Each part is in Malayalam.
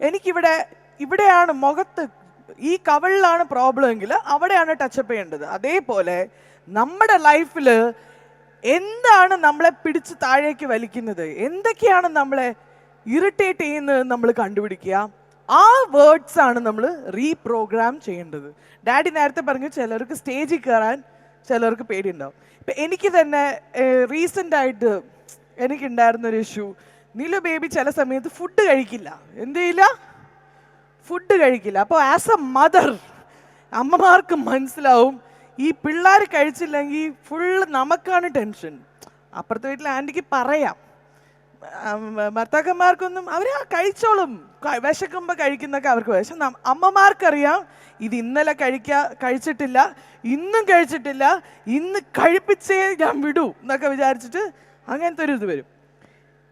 എനിക്കിവിടെ ഇവിടെയാണ് മുഖത്ത് ഈ കവളിലാണ് പ്രോബ്ലം എങ്കിൽ അവിടെയാണ് ടച്ചപ്പ് ചെയ്യേണ്ടത്. അതേപോലെ നമ്മുടെ ലൈഫിൽ എന്താണ് നമ്മളെ പിടിച്ച് താഴേക്ക് വലിക്കുന്നത്? എന്തൊക്കെയാണ് നമ്മളെ ഇറിറ്റേറ്റ് ചെയ്യുന്നത് നമ്മൾ കണ്ടുപിടിക്കുക? ആ വേർഡ്സ് ആണ് നമ്മൾ റീപ്രോഗ്രാം ചെയ്യേണ്ടത്. ഡാഡി നേരത്തെ പറഞ്ഞു ചിലർക്ക് സ്റ്റേജിൽ കയറാൻ ചിലർക്ക് പേടിയുണ്ടാവും. ഇപ്പം എനിക്ക് തന്നെ റീസെന്റായിട്ട് എനിക്കുണ്ടായിരുന്നൊരു ഇഷ്യൂ നിലു ബേബി ചില സമയത്ത് ഫുഡ് കഴിക്കില്ല. എന്ത് ചെയ്യില്ല ഫുഡ് കഴിക്കില്ല. അപ്പോൾ ആസ് എ മദർ അമ്മമാർക്ക് മനസ്സിലാവും ഈ പിള്ളേർ കഴിച്ചില്ലെങ്കിൽ ഫുള്ള് നമുക്കാണ് ടെൻഷൻ അപ്പുറത്തെ വീട്ടിലെ ആന്റിക്ക് പറയാം. ഭർത്താക്കന്മാർക്കൊന്നും അവർ ആ കഴിച്ചോളും. വിശക്കുമ്പോൾ കഴിക്കുന്നൊക്കെ അവർക്ക് നം- അമ്മമാർക്കറിയാം ഇത് ഇന്നലെ കഴിക്കാ കഴിച്ചിട്ടില്ല ഇന്നും കഴിച്ചിട്ടില്ല ഇന്ന് കഴിപ്പിച്ചേ ഞാൻ വിടൂ എന്നൊക്കെ വിചാരിച്ചിട്ട് അങ്ങനത്തെ ഒരു ഇത് വരും.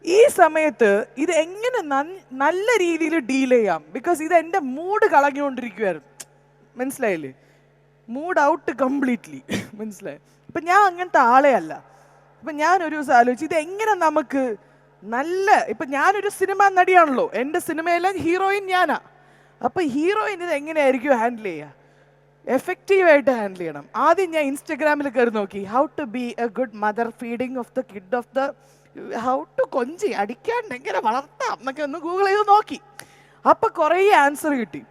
ഈ സമയത്ത് ഇത് എങ്ങനെ നല്ല രീതിയിൽ ഡീൽ ചെയ്യാം? ബിക്കോസ് ഇത് എന്റെ മൂഡ് കളഞ്ഞുകൊണ്ടിരിക്കുവായിരുന്നു. മനസ്സിലായില്ലേ? മൂഡ് ഔട്ട് കംപ്ലീറ്റ്ലി മനസ്സിലായി? അപ്പം ഞാൻ അങ്ങനത്തെ ആളെ അല്ല. അപ്പം ഞാൻ ഒരു ദിവസം ആലോചിച്ചു ഇത് എങ്ങനെ നമുക്ക് നല്ല ഇപ്പം ഞാനൊരു സിനിമ നടിയാണല്ലോ. എന്റെ സിനിമയിലെ ഹീറോയിൻ ഞാനാ. അപ്പം ഹീറോയിൻ ഇത് എങ്ങനെയായിരിക്കും ഹാൻഡിൽ ചെയ്യുക എഫക്റ്റീവായിട്ട് ഹാൻഡിൽ ചെയ്യണം. ആദ്യം ഞാൻ ഇൻസ്റ്റഗ്രാമിൽ കയറി നോക്കി. How to be a good mother feeding of the kid of the how to കൊഞ്ചി അടിക്കാണ്ട് എങ്ങനെ വളർത്താം എന്നൊക്കെ ഒന്ന് ഗൂഗിൾ ചെയ്ത് നോക്കി. അപ്പം കുറേ ആൻസർ കിട്ടി.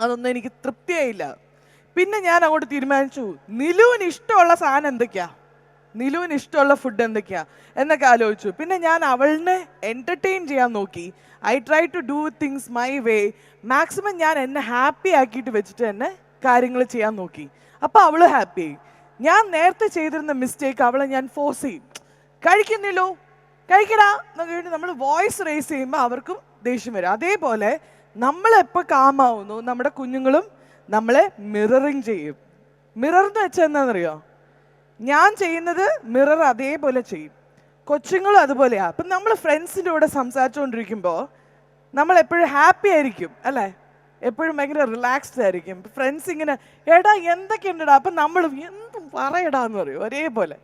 അതൊന്നും എനിക്ക് തൃപ്തിയായില്ല പിന്നെ ഞാൻ അങ്ങോട്ട് തീരുമാനിച്ചു നിലുവിന് ഇഷ്ടമുള്ള സാധനം എന്തൊക്കെയാ? നിലുവിന് ഇഷ്ടമുള്ള ഫുഡ് എന്തൊക്കെയാ? എന്നൊക്കെ ആലോചിച്ചു. പിന്നെ ഞാൻ അവളിനെ എന്റർടൈൻ ചെയ്യാൻ നോക്കി. I try to do things my way maximum ഞാൻ എന്നെ ഹാപ്പി ആക്കിയിട്ട് വെച്ചിട്ട് തന്നെ കാര്യങ്ങൾ ചെയ്യാൻ നോക്കി. അപ്പോൾ അവൾ ഹാപ്പി ഞാൻ നേരത്തെ ചെയ്തിരുന്ന മിസ്റ്റേക്ക് അവളെ ഞാൻ ഫോഴ്സ് ചെയ്യും. കഴിക്കുന്നില്ലോ. കഴിക്കടാ. എന്നൊക്കെ വേണ്ടി നമ്മൾ വോയിസ് റേസ് ചെയ്യുമ്പോൾ അവർക്കും ദേഷ്യം വരും. അതേപോലെ നമ്മളെപ്പോൾ കാമാവുന്നു നമ്മുടെ കുഞ്ഞുങ്ങളും നമ്മളെ മിററിങ് ചെയ്യും. മിറർ എന്ന് വെച്ചാൽ എന്താണെന്നറിയോ ഞാൻ ചെയ്യുന്നത് മിറർ അതേപോലെ ചെയ്യും. കൊച്ചുങ്ങളും അതുപോലെയാണ് അപ്പം നമ്മൾ ഫ്രണ്ട്സിന്റെ കൂടെ സംസാരിച്ചുകൊണ്ടിരിക്കുമ്പോൾ നമ്മൾ എപ്പോഴും ഹാപ്പി ആയിരിക്കും അല്ലേ? എപ്പോഴും ഭയങ്കര റിലാക്സ്ഡ് ആയിരിക്കും. ഫ്രണ്ട്സ് ഇങ്ങനെ എടാ എന്തൊക്കെയുണ്ടടാ? അപ്പം നമ്മൾ എന്തും പറയടാ എന്ന് പറയും ഒരേപോലെ.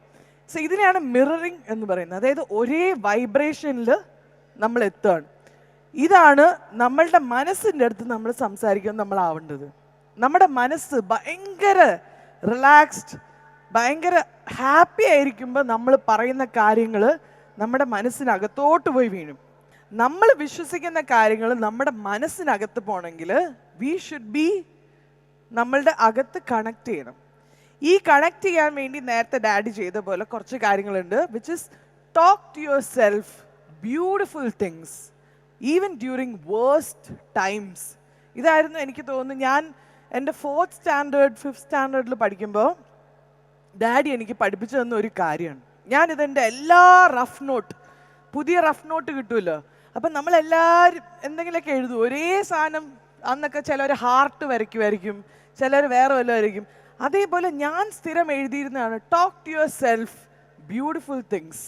സോ ഇതിനെയാണ് മിററിങ് എന്ന് പറയുന്നത്. അതായത് ഒരേ വൈബ്രേഷനിൽ നമ്മൾ എത്തുകയാണ്. ഇതാണ് നമ്മളുടെ മനസ്സിന്റെ അടുത്ത് നമ്മൾ സംസാരിക്കുമ്പോൾ നമ്മളാവേണ്ടത്. നമ്മുടെ മനസ്സ് ഭയങ്കര റിലാക്സ്ഡ് ഭയങ്കര ഹാപ്പി ആയിരിക്കുമ്പോൾ നമ്മൾ പറയുന്ന കാര്യങ്ങൾ നമ്മുടെ മനസ്സിനകത്തോട്ട് പോയി വീഴും. നമ്മൾ വിശ്വസിക്കുന്ന കാര്യങ്ങൾ നമ്മുടെ മനസ്സിനകത്ത് പോകണമെങ്കിൽ വി ഷുഡ് ബി നമ്മളുടെ അകത്ത് കണക്ട് ചെയ്യണം. ഈ കണക്ട് ചെയ്യാൻ വേണ്ടി നേരത്തെ ഡാഡി ചെയ്ത പോലെ കുറച്ച് കാര്യങ്ങളുണ്ട് which is talk to yourself beautiful things even during worst times ഇതായിരുന്നു എനിക്ക് തോന്നുന്നു ഞാൻ എന്റെ ഫോർത്ത് സ്റ്റാൻഡേർഡ് ഫിഫ്ത് സ്റ്റാൻഡേർഡിൽ പഠിക്കുമ്പോൾ ഡാഡി എനിക്ക് പഠിപ്പിച്ചു തന്ന ഒരു കാര്യമാണ്. ഞാനിതെന്റെ എല്ലാ റഫ് നോട്ട് പുതിയ റഫ് നോട്ട് കിട്ടുമല്ലോ അപ്പം നമ്മളെല്ലാവരും എന്തെങ്കിലുമൊക്കെ എഴുതും ഒരേ സാധനം അന്നൊക്കെ ചിലർ ഹാർട്ട് വരയ്ക്കുമായിരിക്കും ചിലർ വേറെ വല്ലതും ആയിരിക്കും. അതേപോലെ ഞാൻ സ്ഥിരം എഴുതിയിരുന്നതാണ് talk to yourself beautiful things